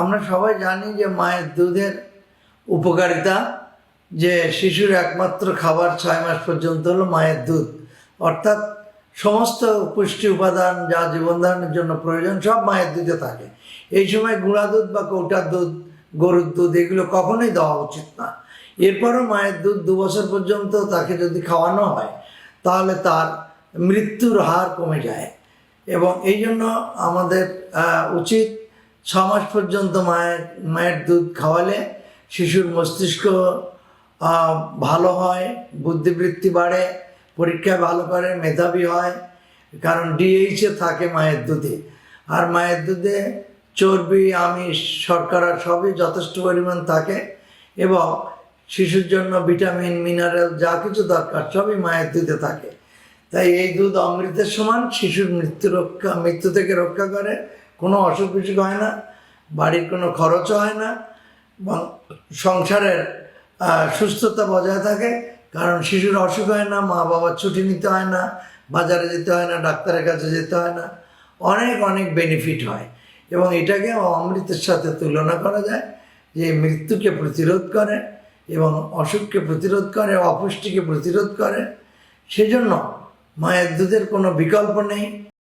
আমরা সবাই জানি যে মায়ের দুধের উপকারিতা, যে শিশুর একমাত্র খাবার ছয় মাস পর্যন্ত হলো মায়ের দুধ। অর্থাৎ সমস্ত পুষ্টি উপাদান, যা জীবন ধারণের জন্য প্রয়োজন, সব মায়ের দুধে থাকে। এই সময় গুঁড়া দুধ বা কৌটার দুধ, গরুর দুধ, এগুলো কখনোই দেওয়া উচিত না। এরপরও মায়ের দুধ দু বছর পর্যন্ত তাকে যদি খাওয়ানো হয়, তাহলে তার মৃত্যুর হার কমে যায়। এবং এই জন্য আমাদের উচিত ছ মাস পর্যন্ত মায়ের মায়ের দুধ খাওয়ালে শিশুর মস্তিষ্ক ভালো হয়, বুদ্ধিবৃত্তি বাড়ে, পরীক্ষায় ভালো করে মেধাবী হয়, কারণ ডিএইচে থাকে মায়ের দুধে। আর মায়ের দুধে চর্বি, আমিষ, শর্করা সবই যথেষ্ট পরিমাণ থাকে এবং শিশুর জন্য ভিটামিন, মিনারেল যা কিছু দরকার সবই মায়ের দুধে থাকে। তাই এই দুধ অমৃতের সমান, শিশুর মৃত্যু রক্ষা, মৃত্যু থেকে রক্ষা করে কোনো অসুখ বিসুখ হয় না, বাড়ির কোনো খরচও হয় না এবং সংসারের সুস্থতা বজায় থাকে, কারণ শিশুর অসুখ হয় না, মা বাবার ছুটি নিতে হয় না, বাজারে যেতে হয় না, ডাক্তারের কাছে যেতে হয় না, অনেক অনেক বেনিফিট হয়। এবং এটাকে অমৃতের সাথে তুলনা করা যায় যে মৃত্যুকে প্রতিরোধ করে এবং অসুখকে প্রতিরোধ করে, অপুষ্টিকে প্রতিরোধ করে। সেজন্য মায়ের দুধের কোনো বিকল্প নেই।